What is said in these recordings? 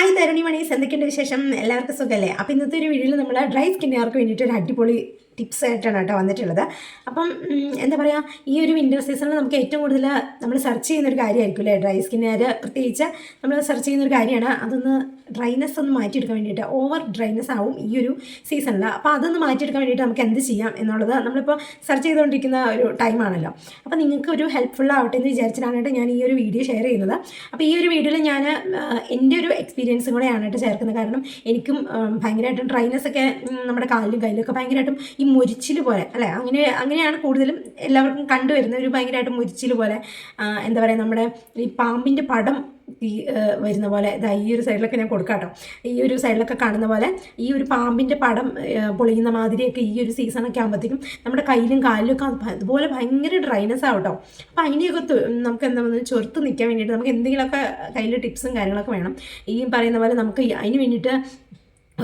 Hi തരുണി monies എന്തൊക്കെയുണ്ട് വിശേഷം. എല്ലാവർക്കും സുഖമല്ലേ അപ്പോൾ ഇന്നത്തെ ഒരു വീഡിയോയിൽ നമ്മൾ ഡ്രൈ സ്കിന്നുകാർക്ക് വേണ്ടിയിട്ട് ഒരു അടിപൊളി ടിപ്സ് ആയിട്ടാണ് കേട്ടോ വന്നിട്ടുള്ളത്. അപ്പം എന്താ പറയുക ഈ ഒരു വിന്റർ സീസണിൽ നമുക്ക് ഏറ്റവും കൂടുതൽ നമ്മൾ സെർച്ച് ചെയ്യുന്ന ഒരു കാര്യമായിരിക്കും അല്ലേ ഡ്രൈ സ്കിന്നുകാർ പ്രത്യേകിച്ച് നമ്മൾ സെർച്ച് ചെയ്യുന്ന ഒരു കാര്യമാണ്. അതൊന്ന് ഡ്രൈനെസ് ഒന്ന് മാറ്റിയെടുക്കാൻ വേണ്ടിയിട്ട് ഓവർ ഡ്രൈനെസ് ആവും ഈ ഒരു സീസണിൽ അപ്പോൾ അതൊന്ന് മാറ്റിയെടുക്കാൻ വേണ്ടിയിട്ട് നമുക്ക് എന്ത് ചെയ്യാം എന്നുള്ളത് നമ്മളിപ്പോൾ സെർച്ച് ചെയ്തുകൊണ്ടിരിക്കുന്ന ഒരു ടൈമാണല്ലോ അപ്പോൾ നിങ്ങൾക്ക് ഒരു ഹെൽപ്ഫുൾ ആവട്ടെ എന്ന് വിചാരിച്ചിട്ടാണ് ഞാൻ ഈ ഒരു വീഡിയോ ഷെയർ ചെയ്യുന്നത്. അപ്പോൾ ഈ ഒരു വീഡിയോയിൽ ഞാൻ എന്റെ ഒരു എക്സ്പീരിയൻസും കൂടെയാണ് ചേർക്കുന്നത്. കാരണം എനിക്കും ഭയങ്കരമായിട്ടും ഡ്രൈനെസ് ഒക്കെ നമ്മുടെ കാലിലും കയ്യിലും ഒക്കെ ഭയങ്കരമായിട്ടും ഈ മുരിച്ചിൽ പോലെ അല്ലെ? അങ്ങനെ അങ്ങനെയാണ് കൂടുതലും എല്ലാവർക്കും കണ്ടുവരുന്നത്. ഒരു ഭയങ്കരമായിട്ട് മുരിച്ചിൽ പോലെ എന്താ പറയുക നമ്മുടെ ഈ പാമ്പിന്റെ പടം ഈ വരുന്ന പോലെ ഇതാ ഈ ഒരു സൈഡിലൊക്കെ ഞാൻ കൊടുക്കാട്ടോ. ഈ ഒരു സൈഡിലൊക്കെ കാണുന്ന പോലെ ഈ ഒരു പാമ്പിന്റെ പടം പൊളിയുന്ന മാതിരിയൊക്കെ ഈ ഒരു സീസണൊക്കെ ആകുമ്പോഴത്തേക്കും നമ്മുടെ കയ്യിലും കാലിലും ഒക്കെ അതുപോലെ ഭയങ്കര ഡ്രൈനസ് ആവട്ടോ അപ്പോൾ അതിനെയൊക്കെ നമുക്ക് എന്താ പറയുക ചെറുത്ത് നിൽക്കാൻ വേണ്ടിയിട്ട് നമുക്ക് എന്തെങ്കിലുമൊക്കെ കയ്യിൽ ടിപ്സും കാര്യങ്ങളൊക്കെ വേണം. ഈ പറയുന്ന പോലെ നമുക്ക് അതിന് വേണ്ടിയിട്ട്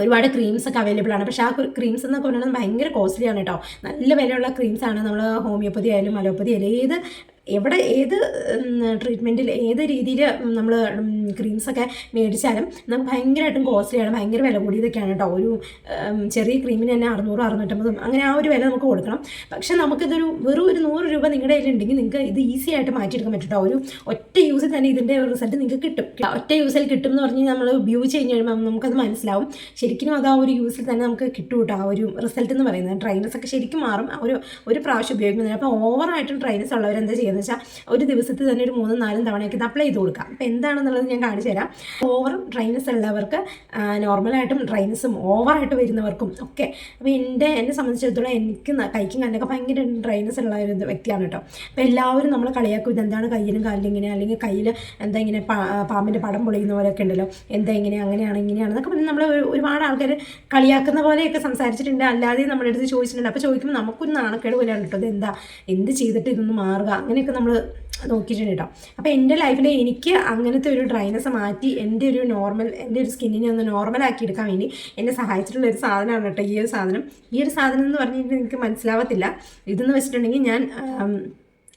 ഒരുപാട് ക്രീംസ് ഒക്കെ അവൈലബിൾ ആണ്. പക്ഷേ ആ ക്രീംസ് എന്നൊക്കെ പറയുന്നത് ഭയങ്കര കോസ്റ്റ്ലിയാണ് കേട്ടോ. നല്ല വിലയുള്ള ക്രീംസ് ആണ് നമ്മൾ ഹോമിയോപ്പതി ആയാലും അലോപ്പതി ആയാലും ഏത് എവിടെ ഏത് ട്രീറ്റ്മെന്റിൽ ഏത് രീതിയിൽ നമ്മൾ ക്രീംസൊക്കെ മേടിച്ചാലും നമുക്ക് ഭയങ്കരമായിട്ടും കോസ്റ്റ്ലിയാണ് ഭയങ്കര വില കൂടിയതൊക്കെയാണ് കേട്ടോ ഒരു ചെറിയ ക്രീമിന് തന്നെ അറുന്നൂറ് അറുന്നൂറ്റമ്പതും അങ്ങനെ ആ ഒരു വില നമുക്ക് കൊടുക്കണം. പക്ഷേ നമുക്കിതൊരു വെറും ഒരു നൂറ് രൂപ നിങ്ങളുടെ കയ്യിലുണ്ടെങ്കിൽ നിങ്ങൾക്ക് ഇത് ഈസി ആയിട്ട് മാറ്റിയെടുക്കാൻ പറ്റും കേട്ടോ ഒരു ഒറ്റ യൂസിൽ തന്നെ ഇതിന്റെ റിസൾട്ട് നിങ്ങൾക്ക് കിട്ടും. ഒറ്റ യൂസിൽ കിട്ടും എന്ന് പറഞ്ഞ് നമ്മൾ ഉപയോഗിച്ച് കഴിഞ്ഞ് കഴിയുമ്പോൾ നമുക്കത് മനസ്സിലാവും. ശരിക്കും അത് ആ ഒരു യൂസിൽ തന്നെ നമുക്ക് കിട്ടും കേട്ടോ ആ ഒരു റിസൾട്ട് എന്ന് പറയുന്നത്. ഡ്രൈനസ് ഒക്കെ ശരിക്കും മാറും. ആ ഒരു ഒരു പ്രാവശ്യം ഉപയോഗിക്കുന്നതിന് അപ്പോൾ ഓവറായിട്ടും ഡ്രൈനസ് ഉള്ളവർ എന്താ ചെയ്യുന്നത് വെച്ചാൽ ഒരു ദിവസത്തിൽ തന്നെ ഒരു മൂന്നും നാലും തവണയൊക്കെ ഇത് അപ്ലൈ ചെയ്ത് കൊടുക്കാം അപ്പോൾ എന്താണെന്നുള്ളത് ഞാൻ കാണിച്ചു തരാം. ഓവർ ഡ്രൈനസ് ഉള്ളവർക്ക് നോർമലായിട്ടും ഡ്രൈനസും ഓവറായിട്ട് വരുന്നവർക്കും ഒക്കെ. അപ്പോൾ എന്റെ എന്നെ സംബന്ധിച്ചിടത്തോളം എനിക്ക് കൈക്കും കാലിനൊക്കെ ഭയങ്കര ഡ്രൈനസ് ഉള്ള ഒരു വ്യക്തിയാണ് കേട്ടോ. അപ്പോൾ എല്ലാവരും നമ്മൾ കളിയാക്കും. ഇതെന്താണ് കയ്യിലും കാലിലും ഇങ്ങനെ? അല്ലെങ്കിൽ കയ്യിൽ എന്താ ഇങ്ങനെ പാമ്പിന്റെ പടം പൊളിയുന്ന പോലെയൊക്കെ ഉണ്ടല്ലോ. എന്താ ഇങ്ങനെ? അങ്ങനെയാണ് ഇങ്ങനെയാണ് എന്നൊക്കെ പറഞ്ഞ് നമ്മൾ ഒരുപാട് ആൾക്കാർ കളിയാക്കുന്ന പോലെയൊക്കെ സംസാരിച്ചിട്ടുണ്ട്. അല്ലാതെ നമ്മുടെ അടുത്ത് ചോദിച്ചിട്ടുണ്ട്. അപ്പോൾ ചോദിക്കുമ്പോൾ നമുക്കൊരു നാണക്കേട് പോലെയാണ് കേട്ടോ. ഇത് എന്താ എന്ത് ചെയ്തിട്ട് ഇതൊന്ന് മാറുക? അങ്ങനെയൊക്കെ നമ്മൾ നോക്കിയിട്ടുണ്ട് കേട്ടോ. അപ്പോൾ എന്റെ ലൈഫിൽ എനിക്ക് അങ്ങനത്തെ ഒരു ഡ്രൈനസ് മാറ്റി എന്റെ ഒരു നോർമൽ എന്റെ ഒരു സ്കിന്നിനെ ഒന്ന് നോർമലാക്കി എടുക്കാൻ വേണ്ടി എന്നെ സഹായിച്ചിട്ടുള്ള ഒരു സാധനമാണ് കേട്ടോ ഈ ഒരു സാധനം. ഈ ഒരു സാധനം എന്ന് പറഞ്ഞിട്ടുണ്ടെങ്കിൽ എനിക്ക് മനസ്സിലാവത്തില്ല. ഇതെന്ന് വെച്ചിട്ടുണ്ടെങ്കിൽ ഞാൻ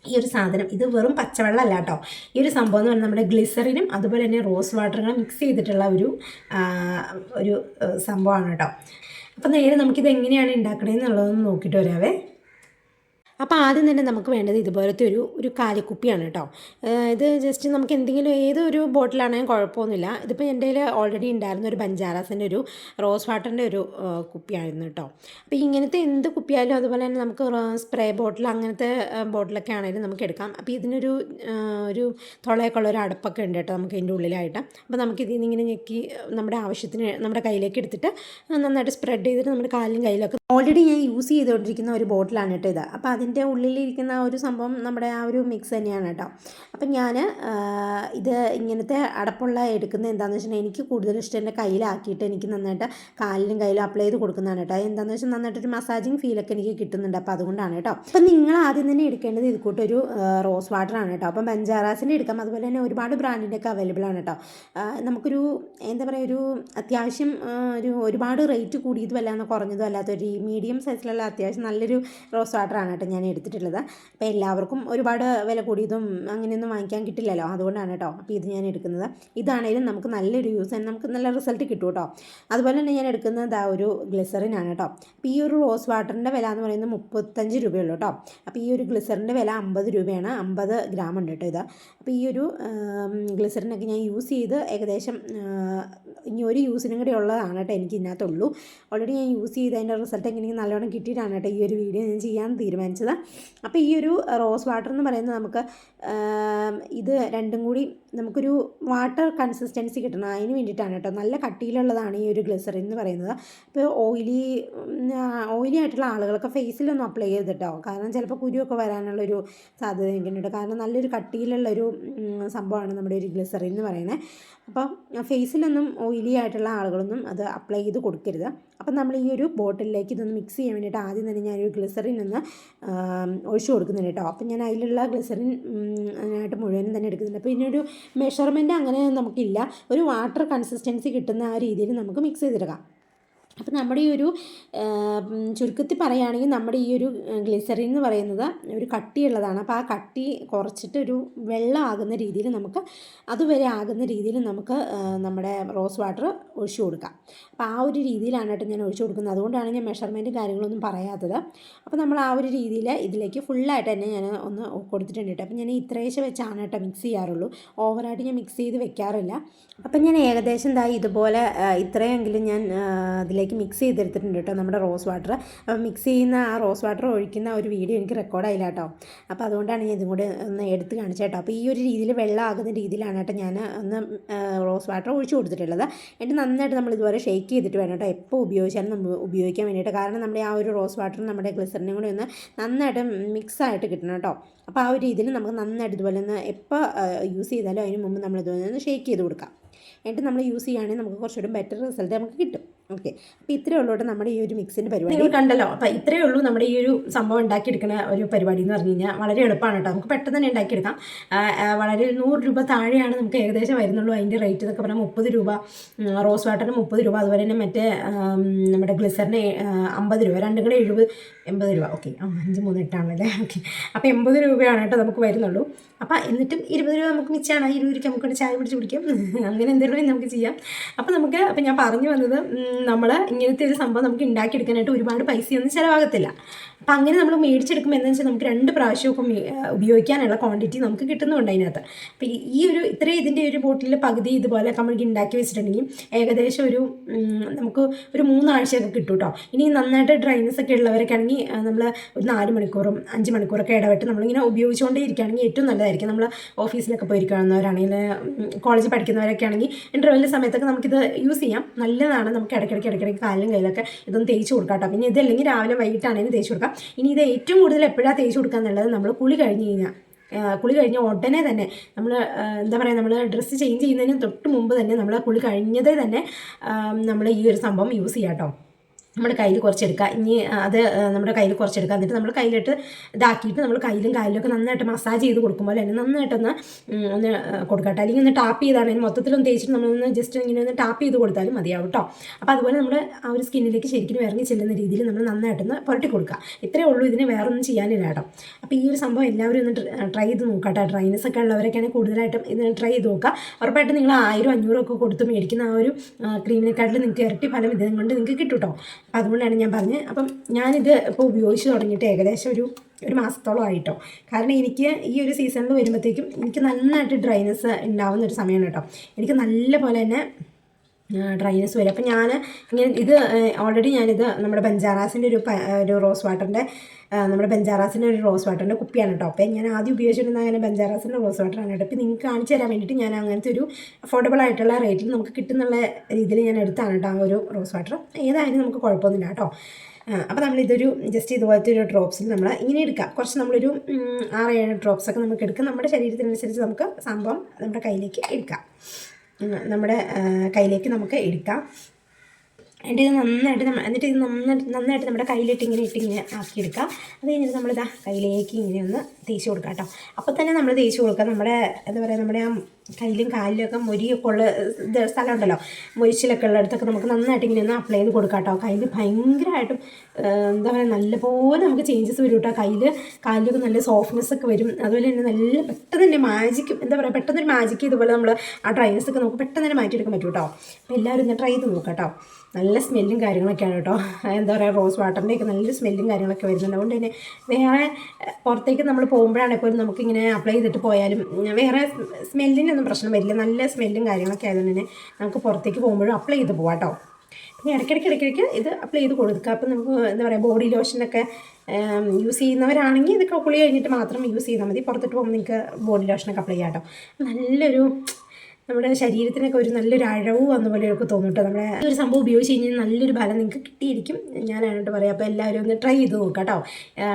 ഈ ഒരു സാധനം ഇത് വെറും പച്ചവെള്ളമല്ല കേട്ടോ. ഈ ഒരു സംഭവം എന്ന് പറഞ്ഞാൽ നമ്മുടെ ഗ്ലിസറിനും അതുപോലെ തന്നെ റോസ് വാട്ടറിനും മിക്സ് ചെയ്തിട്ടുള്ള ഒരു ഒരു സംഭവമാണ് കേട്ടോ. അപ്പം നേരെ നമുക്കിത് എങ്ങനെയാണ് ഉണ്ടാക്കണേന്നുള്ളതൊന്ന് നോക്കിയിട്ട് വരാവേ. അപ്പോൾ ആദ്യം തന്നെ നമുക്ക് വേണ്ടത് ഇതുപോലത്തെ ഒരു ഒരു കാലിക്കുപ്പിയാണ് കേട്ടോ. ഇത് ജസ്റ്റ് നമുക്ക് എന്തെങ്കിലും ഏതൊരു ബോട്ടിലാണെങ്കിലും കുഴപ്പമൊന്നുമില്ല. ഇതിപ്പോൾ എന്റെ കയ്യിൽ ഓൾറെഡി ഉണ്ടായിരുന്ന ഒരു ബഞ്ചാറാസിന്റെ ഒരു റോസ് വാട്ടറിന്റെ ഒരു കുപ്പിയായിരുന്നു കേട്ടോ. അപ്പോൾ ഇങ്ങനത്തെ എന്ത് കുപ്പിയായാലും അതുപോലെ തന്നെ നമുക്ക് സ്പ്രേ ബോട്ടിൽ അങ്ങനത്തെ ബോട്ടിലൊക്കെ ആണെങ്കിലും നമുക്ക് എടുക്കാം. അപ്പോൾ ഇതിനൊരു ഒരു തുളയൊക്കെ ഉള്ള ഒരു അടപ്പൊക്കെ ഉണ്ട് കേട്ടോ നമുക്ക് ഇതിന്റെ ഉള്ളിലായിട്ട്. അപ്പോൾ നമുക്ക് ഇതിൽ ഇങ്ങനെ ഞെക്കി നമ്മുടെ ആവശ്യത്തിന് നമ്മുടെ കയ്യിലേക്ക് എടുത്തിട്ട് നന്നായിട്ട് സ്പ്രെഡ് ചെയ്തിട്ട് നമ്മുടെ കാലിലും കയ്യിലൊക്കെ. ഓൾറെഡി ഞാൻ യൂസ് ചെയ്തുകൊണ്ടിരിക്കുന്ന ഒരു ബോട്ടിലാണ് കേട്ടോ ഇത്. അപ്പോൾ അതിന്റെ ഉള്ളിലിരിക്കുന്ന ആ ഒരു സംഭവം നമ്മുടെ ആ ഒരു മിക്സ് തന്നെയാണ് കേട്ടോ. അപ്പം ഞാൻ ഇത് ഇങ്ങനത്തെ അടപ്പുള്ള എടുക്കുന്നത് എന്താണെന്ന് വെച്ചിട്ടുണ്ടെങ്കിൽ എനിക്ക് കൂടുതൽ ഇഷ്ടം എന്റെ കയ്യിലാക്കിയിട്ട് എനിക്ക് നന്നായിട്ട് കാലിലും കയ്യിലും അപ്ലൈ ചെയ്ത് കൊടുക്കുന്നതാണ് കേട്ടോ. എന്താണെന്ന് വെച്ചാൽ നന്നായിട്ടൊരു മസാജിങ് ഫീലൊക്കെ എനിക്ക് കിട്ടുന്നുണ്ട്. അപ്പോൾ അതുകൊണ്ടാണ് കേട്ടോ. അപ്പം നിങ്ങൾ ആദ്യം തന്നെ എടുക്കേണ്ടത് ഇത് കൂട്ടൊരു റോസ് വാട്ടറാണ് കേട്ടോ. അപ്പം ബഞ്ചാറാസിന്റെ എടുക്കാം. അതുപോലെ തന്നെ ഒരുപാട് ബ്രാൻഡിന്റെ ഒക്കെ അവൈലബിൾ ആണ് കേട്ടോ. നമുക്കൊരു എന്താ പറയുക ഒരു അത്യാവശ്യം ഒരു ഒരുപാട് റേറ്റ് കൂടിയതുമല്ല എന്നാൽ കുറഞ്ഞതും അല്ലാത്ത ഒരു മീഡിയം സൈസിലുള്ള അത്യാവശ്യം നല്ലൊരു റോസ് വാട്ടറാണ് കേട്ടോ ഞാൻ എടുത്തിട്ടുള്ളത്. അപ്പോൾ എല്ലാവർക്കും ഒരുപാട് വില കൂടിയതും അങ്ങനെയൊന്നും വാങ്ങിക്കാൻ കിട്ടില്ലല്ലോ. അതുകൊണ്ടാണ് കേട്ടോ അപ്പോൾ ഇത് ഞാൻ എടുക്കുന്നത്. ഇതാണെങ്കിലും നമുക്ക് നല്ലൊരു യൂസ് തന്നെ നമുക്ക് നല്ല റിസൾട്ട് കിട്ടും കേട്ടോ. അതുപോലെ തന്നെ ഞാൻ എടുക്കുന്നത് ആ ഒരു ഗ്ലിസറിനാണ് കേട്ടോ. അപ്പോൾ ഈ ഒരു റോസ് വാട്ടറിന്റെ വില എന്ന് പറയുന്നത് മുപ്പത്തഞ്ച് രൂപയുള്ളൂ കേട്ടോ. അപ്പോൾ ഈ ഒരു ഗ്ലിസറിന്റെ വില അമ്പത് രൂപയാണ്. അമ്പത് ഗ്രാം ഉണ്ട് കേട്ടോ ഇത്. അപ്പോൾ ഈ ഒരു ഗ്ലിസറിനൊക്കെ ഞാൻ യൂസ് ചെയ്ത് ഏകദേശം ഇനി ഒരു യൂസിനും കൂടി ഉള്ളതാണ് കേട്ടോ എനിക്ക് ഇതിനകത്തുള്ളൂ. ഓൾറെഡി ഞാൻ യൂസ് ചെയ്ത് അതിന്റെ റിസൾട്ട് എങ്ങനെയെങ്കിലും നല്ലോണം കിട്ടിയിട്ടാണ് കേട്ടോ ഈ ഒരു വീഡിയോ ഞാൻ ചെയ്യാൻ തീരുമാനിച്ചത്. അപ്പോൾ ഈ ഒരു റോസ് വാട്ടർ എന്ന് പറയുന്നത് നമുക്ക് ഇത് രണ്ടും കൂടി നമുക്കൊരു വാട്ടർ കൺസിസ്റ്റൻസി കിട്ടണം. അതിന് വേണ്ടിയിട്ടാണ് കേട്ടോ. നല്ല കട്ടിയിലുള്ളതാണ് ഈ ഒരു ഗ്ലിസറിൻ എന്ന് പറയുന്നത്. ഇപ്പോൾ ഓയിലി ഓയിലി ആയിട്ടുള്ള ആളുകളൊക്കെ ഫേസിലൊന്നും അപ്ലൈ ചെയ്തിട്ടോ കാരണം ചിലപ്പോൾ കുരുവൊക്കെ വരാനുള്ളൊരു സാധ്യത എനിക്കുണ്ട്. കാരണം നല്ലൊരു കട്ടിയിലുള്ളൊരു സംഭവമാണ് നമ്മുടെ ഒരു ഗ്ലിസറിൻ എന്ന് പറയുന്നത്. അപ്പോൾ ഫേസിലൊന്നും ഓയിലി ആയിട്ടുള്ള ആളുകളൊന്നും അത് അപ്ലൈ ചെയ്ത് കൊടുക്കരുത്. അപ്പം നമ്മൾ ഈ ഒരു ബോട്ടിലേക്ക് ഇതൊന്ന് മിക്സ് ചെയ്യാൻ വേണ്ടിയിട്ട് ആദ്യം തന്നെ ഞാനൊരു ഗ്ലിസറിൻ ഒന്ന് ഒഴിച്ചു കൊടുക്കുന്നുണ്ട് കേട്ടോ അപ്പം ഞാൻ അതിലുള്ള ഗ്ലിസറിൻ ആയിട്ട് മുഴുവനും തന്നെ എടുക്കുന്നുണ്ട്. അപ്പോൾ ഇതിനൊരു മെഷർമെന്റ് അങ്ങനെ നമുക്കില്ല. ഒരു വാട്ടർ കൺസിസ്റ്റൻസി കിട്ടുന്ന ആ രീതിയിൽ നമുക്ക് മിക്സ് ചെയ്തെടുക്കാം. അപ്പോൾ നമ്മുടെ ഈ ഒരു ചുരുക്കത്തിൽ പറയുകയാണെങ്കിൽ നമ്മുടെ ഈ ഒരു ഗ്ലിസറിൻ എന്ന് പറയുന്നത് ഒരു കട്ടിയുള്ളതാണ്. അപ്പോൾ ആ കട്ടി കുറച്ചിട്ട് ഒരു വെള്ളം ആകുന്ന രീതിയിൽ നമുക്ക് അതുവരെ ആകുന്ന രീതിയിൽ നമുക്ക് നമ്മുടെ റോസ് വാട്ടർ ഒഴിച്ചു കൊടുക്കാം. അപ്പോൾ ആ ഒരു രീതിയിലാണ് കേട്ടോ ഞാൻ ഒഴിച്ചു കൊടുക്കുന്നത്. അതുകൊണ്ടാണ് ഞാൻ മെഷർമെന്റ് കാര്യങ്ങളൊന്നും പറയാത്തത്. അപ്പോൾ നമ്മൾ ആ ഒരു രീതിയിൽ ഇതിലേക്ക് ഫുള്ളായിട്ട് തന്നെ ഞാൻ ഒന്ന് കൊടുത്തിട്ടുണ്ട് കേട്ടോ. അപ്പോൾ ഞാൻ ഇത്രയേശം വെച്ചാണ് കേട്ടോ മിക്സ് ചെയ്യാറുള്ളൂ. ഓവറായിട്ട് ഞാൻ മിക്സ് ചെയ്ത് വെക്കാറില്ല. അപ്പം ഞാൻ ഏകദേശം എന്തായി ഇതുപോലെ ഇത്രയെങ്കിലും ഞാൻ അതിലേക്ക് മിക്സ് ചെയ്തെടുത്തിട്ടുണ്ട് കേട്ടോ നമ്മുടെ റോസ് വാട്ടർ അപ്പോൾ മിക്സ് ചെയ്യുന്ന ആ റോസ് വാട്ടർ ഒഴിക്കുന്ന ഒരു വീഡിയോ എനിക്ക് റെക്കോർഡായില്ല കേട്ടോ. അപ്പോൾ അതുകൊണ്ടാണ് ഞാൻ ഇതും കൂടി ഒന്ന് എടുത്ത് കാണിച്ചത് കേട്ടോ. അപ്പോൾ ഈ ഒരു രീതിയിൽ വെള്ളം ആകുന്ന രീതിയിലാണ് കേട്ടോ ഞാൻ ഒന്ന് റോസ് വാട്ടർ ഒഴിച്ചു കൊടുത്തിട്ടുള്ളത്. എന്നിട്ട് നന്നായിട്ട് നമ്മൾ ഇതുപോലെ ഷേക്ക് ചെയ്തിട്ട് വേണം കേട്ടോ എപ്പോൾ ഉപയോഗിച്ചാലും നമ്മൾ ഉപയോഗിക്കാൻ വേണ്ടിയിട്ട്. കാരണം നമ്മുടെ ആ ഒരു റോസ് വാട്ടറും നമ്മുടെ ഗ്ലിസറിനും കൂടി ഒന്ന് നന്നായിട്ട് മിക്സ് ആയിട്ട് കിട്ടണം കേട്ടോ. അപ്പോൾ ആ ഒരു രീതിയിൽ നമുക്ക് നന്നായിട്ട് ഇതുപോലെ ഒന്ന് എപ്പോൾ യൂസ് ചെയ്താലും അതിന് മുമ്പ് നമ്മൾ ഇതുപോലെ ഒന്ന് ഷേക്ക് ചെയ്ത് കൊടുക്കാം. എന്നിട്ട് നമ്മൾ യൂസ് ചെയ്യുകയാണെങ്കിൽ നമുക്ക് കുറച്ചുകൂടി ബെറ്റർ റിസൾട്ട് നമുക്ക് കിട്ടും. ഓക്കെ അപ്പോൾ ഇത്രയേ ഉള്ളൂ നമ്മുടെ ഈ ഒരു മിക്സിന്റെ പരിപാടി. നിങ്ങൾ കണ്ടല്ലോ. അപ്പോൾ ഇത്രയേ ഉള്ളൂ നമ്മുടെ ഈ ഒരു സംഭവം ഉണ്ടാക്കിയെടുക്കുന്ന ഒരു പരിപാടി എന്ന് പറഞ്ഞു കഴിഞ്ഞാൽ വളരെ എളുപ്പമാണ് കേട്ടോ. നമുക്ക് പെട്ടെന്ന് തന്നെ ഉണ്ടാക്കിയെടുക്കാം. വളരെ നൂറ് രൂപ താഴെയാണ് നമുക്ക് ഏകദേശം വരുന്നുള്ളൂ അതിന്റെ റേറ്റ് എന്നൊക്കെ പറഞ്ഞാൽ മുപ്പത് രൂപ. റോസ് വാട്ടറിന് മുപ്പത് രൂപ അതുപോലെ തന്നെ മറ്റേ നമ്മുടെ ഗ്ലിസറിന് അമ്പത് രൂപ. രണ്ടും കൂടെ എഴുപത് എൺപത് രൂപ. ഓക്കെ അഞ്ച് മൂന്ന് എട്ടാണല്ലേ ഓക്കെ അപ്പോൾ എൺപത് രൂപയാണ് കേട്ടോ നമുക്ക് വരുന്നുള്ളൂ. അപ്പോൾ എന്നിട്ടും ഇരുപത് രൂപ നമുക്ക് മിച്ചമാണ് ഇരുപത് രൂപയ്ക്ക് നമുക്ക് ചായ പിടിച്ച് കുടിക്കാം. അങ്ങനെ എന്തെങ്കിലും നമുക്ക് ചെയ്യാം. അപ്പോൾ നമുക്ക് അപ്പോൾ ഞാൻ പറഞ്ഞു വന്നത് നമ്മൾ ഇങ്ങനത്തെ ഒരു സംഭവം നമുക്ക് ഉണ്ടാക്കിയെടുക്കാനായിട്ട് ഒരുപാട് പൈസയൊന്നും ചിലവാകത്തില്ല. അപ്പം അങ്ങനെ നമ്മൾ മേടിച്ചെടുക്കുമ്പോൾ എന്താണെന്ന് വെച്ചാൽ നമുക്ക് രണ്ട് പ്രാവശ്യമൊക്കെ ഉപയോഗിക്കാനുള്ള ക്വാണ്ടിറ്റി നമുക്ക് കിട്ടുന്നുണ്ട് അതിനകത്ത്. അപ്പം ഈ- ഒരു ഇത്രയും ഇതിന്റെ ഒരു ബോട്ടിൽ പകുതി ഇതുപോലെ നമ്മൾക്ക് ഉണ്ടാക്കി വെച്ചിട്ടുണ്ടെങ്കിൽ ഏകദേശം ഒരു നമുക്ക് ഒരു മൂന്നാഴ്ചയൊക്കെ കിട്ടും കേട്ടോ ഇനി നന്നായിട്ട് ഡ്രൈനസ് ഒക്കെ ഉള്ളവരൊക്കെ ആണെങ്കിൽ നമ്മൾ ഒരു നാല് മണിക്കൂറും അഞ്ച് മണിക്കൂറൊക്കെ ഇടവിട്ട് നമ്മളിങ്ങനെ ഉപയോഗിച്ചുകൊണ്ടേ ഇരിക്കുകയാണെങ്കിൽ ഏറ്റവും നല്ലതായിരിക്കും. നമ്മൾ ഓഫീസിലൊക്കെ പോയിരിക്കുന്നവരാണെങ്കിൽ കോളേജിൽ പഠിക്കുന്നവരൊക്കെ ആണെങ്കിൽ ഇന്റർവെല്ലിന്റെ സമയത്തൊക്കെ നമുക്കിത് യൂസ് ചെയ്യാം. നല്ലതാണ് നമുക്ക് ഇടയ്ക്കിടയ്ക്ക് ഇടയ്ക്കിടയ്ക്ക് കാലിലും കയ്യിലൊക്കെ ഇതൊന്ന് തേച്ച് കൊടുക്കാം കേട്ടോ. പിന്നെ ഇതല്ലെങ്കിൽ രാവിലെ വൈകിട്ടാണെങ്കിലും തേച്ച് കൊടുക്കാം. ഇനി ഇത് ഏറ്റവും കൂടുതൽ എപ്പോഴാണ് തേച്ച് കൊടുക്കുക എന്നുള്ളത് നമ്മൾ കുളി കഴിഞ്ഞ് കഴിഞ്ഞാൽ കുളി കഴിഞ്ഞ ഉടനെ തന്നെ നമ്മൾ എന്താ പറയുക നമ്മൾ ഡ്രസ്സ് ചേഞ്ച് ചെയ്യുന്നതിന് തൊട്ട് മുമ്പ് തന്നെ നമ്മൾ കുളി കഴിഞ്ഞതേ തന്നെ നമ്മൾ ഈ ഒരു സംഭവം യൂസ് ചെയ്യാം കേട്ടോ. നമ്മുടെ കയ്യിൽ കുറച്ചെടുക്കുക ഇനി അത് നമ്മുടെ കയ്യിൽ കുറച്ചെടുക്കുക എന്നിട്ട് നമ്മൾ കയ്യിലിട്ട് ഇതാക്കിയിട്ട് നമ്മൾ കയ്യിലും കാലിലൊക്കെ നന്നായിട്ട് മസാജ് ചെയ്ത് കൊടുക്കുമ്പോൾ തന്നെ നന്നായിട്ടൊന്ന് ഒന്ന് കൊടുക്കട്ടെ. അല്ലെങ്കിൽ ഒന്ന് ടാപ്പ് ചെയ്താണെങ്കിൽ മൊത്തത്തിലൊന്ന് തേച്ചിട്ട് നമ്മളൊന്ന് ജസ്റ്റ് ഇങ്ങനെ ഒന്ന് ടാപ്പ് ചെയ്ത് കൊടുത്താലും മതിയാവും കേട്ടോ അപ്പോൾ അതുപോലെ നമ്മൾ ആ ഒരു സ്കിന്നിലേക്ക് ശരിക്കും ഇറങ്ങി ചെല്ലുന്ന രീതിയിൽ നമ്മൾ നന്നായിട്ടൊന്ന് പുരട്ടി കൊടുക്കുക ഇത്രയേ ഉള്ളൂ. ഇതിന് വേറൊന്നും ചെയ്യാനില്ല കേട്ടോ അപ്പോൾ ഈ ഒരു സംഭവം എല്ലാവരും ഒന്ന് ട്രൈ ചെയ്ത് നോക്കട്ടെ ഡ്രൈനസ് ഒക്കെ ഉള്ളവരൊക്കെയാണ് കൂടുതലായിട്ടും ഇത് ട്രൈ ചെയ്ത് നോക്കുക ഉറപ്പായിട്ടും നിങ്ങൾ ആയിരം അഞ്ഞൂറൊക്കെ കൊടുത്ത് മേടിക്കുന്ന ആ ഒരു ക്രീമിനെക്കാട്ടിൽ നിങ്ങൾക്ക് ഇരട്ടി ഫലം ഇതും കൊണ്ട് നിങ്ങൾക്ക് കിട്ടും കേട്ടോ അതുകൊണ്ടാണ് ഞാൻ പറഞ്ഞത് അപ്പം ഞാനിത് ഇപ്പോൾ ഉപയോഗിച്ച് തുടങ്ങിയിട്ട് ഏകദേശം ഒരു ഒരു മാസത്തോളം ആയിട്ടോ. കാരണം എനിക്ക് ഈ ഒരു സീസണിൽ വരുമ്പോഴത്തേക്കും എനിക്ക് നന്നായിട്ട് ഡ്രൈനസ് ഉണ്ടാവുന്ന ഒരു സമയമാണ് കേട്ടോ. എനിക്ക് നല്ല പോലെ തന്നെ ഡ്രൈനസ് വരും. അപ്പം ഞാൻ ഇങ്ങനെ ഇത് ഓൾറെഡി ഞാനിത് നമ്മുടെ ബഞ്ചാറാസിന്റെ ഒരു ഒരു റോസ് വാട്ടറിന്റെ നമ്മുടെ ബഞ്ചാറാസിന്റെ ഒരു റോസ് വാട്ടറിന്റെ കുപ്പിയാണ് കേട്ടോ അപ്പോൾ ഞാൻ ആദ്യം ഉപയോഗിച്ചിരുന്ന അങ്ങനെ ബഞ്ചാറാസിന്റെ റോസ് വാട്ടറാണ് കേട്ടോ അപ്പോൾ നിങ്ങൾക്ക് കാണിച്ചു തരാൻ വേണ്ടിയിട്ട് ഞാൻ അങ്ങനത്തെ ഒരു അഫോർഡബിൾ ആയിട്ടുള്ള റേറ്റിൽ നമുക്ക് കിട്ടുന്നുള്ള രീതിയിൽ ഞാൻ എടുത്താണ് കേട്ടോ ആ ഒരു റോസ് വാട്ടർ ഏതായാലും നമുക്ക് കുഴപ്പമൊന്നുമില്ല കേട്ടോ അപ്പോൾ നമ്മളിതൊരു ജസ്റ്റ് ഇതുപോലത്തെ ഒരു ഡ്രോപ്സിൽ നമ്മൾ ഇങ്ങനെ എടുക്കാം. കുറച്ച് നമ്മളൊരു ആറ് ഏഴ് ഡ്രോപ്സ് ഒക്കെ നമുക്ക് എടുക്കാം. നമ്മുടെ ശരീരത്തിനനുസരിച്ച് നമുക്ക് സംഭവം നമ്മുടെ കയ്യിലേക്ക് എടുക്കാം. നമ്മുടെ കയ്യിലേക്ക് നമുക്ക് എടുക്കാം. എന്നിട്ട് ഇത് നന്നായിട്ട് നമ്മൾ എന്നിട്ട് ഇത് നന്നായിട്ട് നന്നായിട്ട് നമ്മുടെ കയ്യിലിട്ട് ഇങ്ങനെ ഇട്ട് ഇങ്ങനെ ആക്കിയെടുക്കുക അത് കഴിഞ്ഞിട്ട് നമ്മളിതാ കയ്യിലേക്ക് ഇങ്ങനെ ഒന്ന് തേച്ച് കൊടുക്കുക കേട്ടോ. അപ്പോൾ തന്നെ നമ്മൾ തേച്ച് കൊടുക്കുക നമ്മുടെ എന്താ പറയുക നമ്മുടെ ആ കയ്യിലും കാലിലും ഒക്കെ മൊരിയൊക്കെ ഉള്ള സ്ഥലം ഉണ്ടല്ലോ. മൊരിച്ചിലൊക്കെ ഉള്ളിടത്തൊക്കെ നമുക്ക് നന്നായിട്ട് ഇങ്ങനെ ഒന്ന് അപ്ലൈ ചെയ്ത് കൊടുക്കാം കേട്ടോ. കയ്യിൽ ഭയങ്കരമായിട്ടും എന്താ പറയുക നല്ലപോലെ നമുക്ക് ചേഞ്ചസ് വരും കേട്ടോ. കയ്യിൽ കാലിലൊക്കെ നല്ല സോഫ്റ്റ്നെസ് ഒക്കെ വരും. അതുപോലെ തന്നെ നല്ല പെട്ടെന്ന് തന്നെ മാജിക്കും എന്താ പറയുക പെട്ടെന്നൊരു മാജിക്ക് ഇതുപോലെ നമ്മൾ ആ ഡ്രൈനസ് ഒക്കെ നമുക്ക് പെട്ടെന്ന് തന്നെ മാറ്റിയെടുക്കാൻ പറ്റും കേട്ടോ. അപ്പോൾ എല്ലാവരും ഒന്ന് ട്രൈ ചെയ്ത് നോക്കാം കേട്ടോ. നല്ല സ്മെല്ലും കാര്യങ്ങളൊക്കെയാണ് കേട്ടോ. എന്താ പറയുക റോസ് വാട്ടറിന്റെയൊക്കെ നല്ലൊരു നല്ല സ്മെല്ലും കാര്യങ്ങളൊക്കെ വരുന്നുണ്ട്. അതുകൊണ്ട് തന്നെ വേറെ പുറത്തേക്ക് നമ്മൾ പോകുമ്പോഴാണ് എപ്പോഴും നമുക്കിങ്ങനെ അപ്ലൈ ചെയ്തിട്ട് പോയാലും വേറെ സ്മെല്ലിനൊന്നും പ്രശ്നം വരില്ല. നല്ല സ്മെല്ലും കാര്യങ്ങളൊക്കെ ആയതുകൊണ്ട് തന്നെ നമുക്ക് പുറത്തേക്ക് പോകുമ്പോഴും അപ്ലൈ ചെയ്ത് പോവാം കേട്ടോ. പിന്നെ ഇടയ്ക്കിടയ്ക്ക് ഇടയ്ക്കിടയ്ക്ക് ഇത് അപ്ലൈ ചെയ്ത് കൊടുക്കുക. അപ്പം നമുക്ക് എന്താ പറയുക ബോഡി ലോഷനൊക്കെ യൂസ് ചെയ്യുന്നവരാണെങ്കിൽ ഇതൊക്കെ കുളി കഴിഞ്ഞിട്ട് മാത്രം യൂസ് ചെയ്താൽ മതി. പുറത്തിട്ട് പോകുമ്പോൾ നിങ്ങൾക്ക് ബോഡി ലോഷനൊക്കെ അപ്ലൈ ചെയ്യാം കേട്ടോ. നല്ലൊരു നമ്മുടെ ശരീരത്തിനൊക്കെ ഒരു നല്ലൊരു അഴവ് വന്ന പോലെയൊക്കെ തോന്നും കേട്ടോ നമ്മുടെ ഒരു സംഭവം ഉപയോഗിച്ച് കഴിഞ്ഞാൽ നല്ലൊരു ഫലം നിങ്ങൾക്ക് കിട്ടിയിരിക്കും. ഞാനായിട്ട് പറയാം. അപ്പോൾ എല്ലാവരും ഒന്ന് ട്രൈ ചെയ്ത് നോക്കാം കേട്ടോ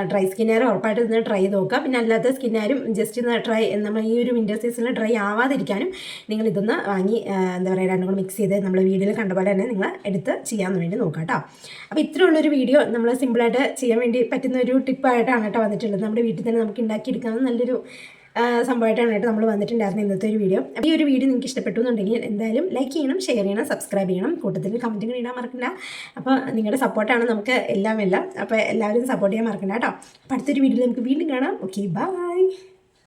ഡ്രൈ സ്കിന്നുകാർ ഉറപ്പായിട്ട് ഒന്ന് ട്രൈ നോക്കാം. പിന്നെ അല്ലാത്ത സ്കിന്നുകാരും ജസ്റ്റ് ഒന്ന് ട്രൈ നമ്മൾ ഈ ഒരു വിന്റർ സീസണിൽ ഡ്രൈ ആവാതിരിക്കാനും നിങ്ങൾ ഇതൊന്ന് വാങ്ങി എന്താ പറയുക രണ്ടും കൂടെ മിക്സ് ചെയ്ത് നമ്മൾ വീഡിയോയിൽ കണ്ട പോലെ തന്നെ നിങ്ങൾ എടുത്ത് ചെയ്യാൻ വേണ്ടി നോക്കാം കേട്ടോ അപ്പോൾ ഇത്രയുള്ളൊരു വീഡിയോ നമ്മൾ സിമ്പിളായിട്ട് ചെയ്യാൻ വേണ്ടി പറ്റുന്ന ഒരു ടിപ്പായിട്ടാണ് കേട്ടോ വന്നിട്ടുള്ളത്. നമ്മുടെ വീട്ടിൽ തന്നെ നമുക്ക് ഉണ്ടാക്കിയെടുക്കാവുന്ന നല്ലൊരു സംഭവമായിട്ടാണ് കേട്ടോ നമ്മൾ വന്നിട്ടുണ്ടായിരുന്നത് ഇന്നത്തെ ഒരു വീഡിയോ. ഈ ഒരു വീഡിയോ നിങ്ങൾക്ക് ഇഷ്ടപ്പെട്ടു എന്നുണ്ടെങ്കിൽ എന്തായാലും ലൈക്ക് ചെയ്യണം ഷെയർ ചെയ്യണം സബ്സ്ക്രൈബ് ചെയ്യണം. കൂട്ടത്തിൽ കമന്റുകൾ ഇടാൻ മറക്കില്ല അപ്പോൾ നിങ്ങളുടെ സപ്പോർട്ടാണ് നമുക്ക് എല്ലാം എല്ലാം. അപ്പോൾ എല്ലാവരും സപ്പോർട്ട് ചെയ്യാൻ മറക്കണ്ട കേട്ടോ. അപ്പോൾ അടുത്തൊരു വീഡിയോയിൽ നമുക്ക് വീണ്ടും കാണാം. Okay bye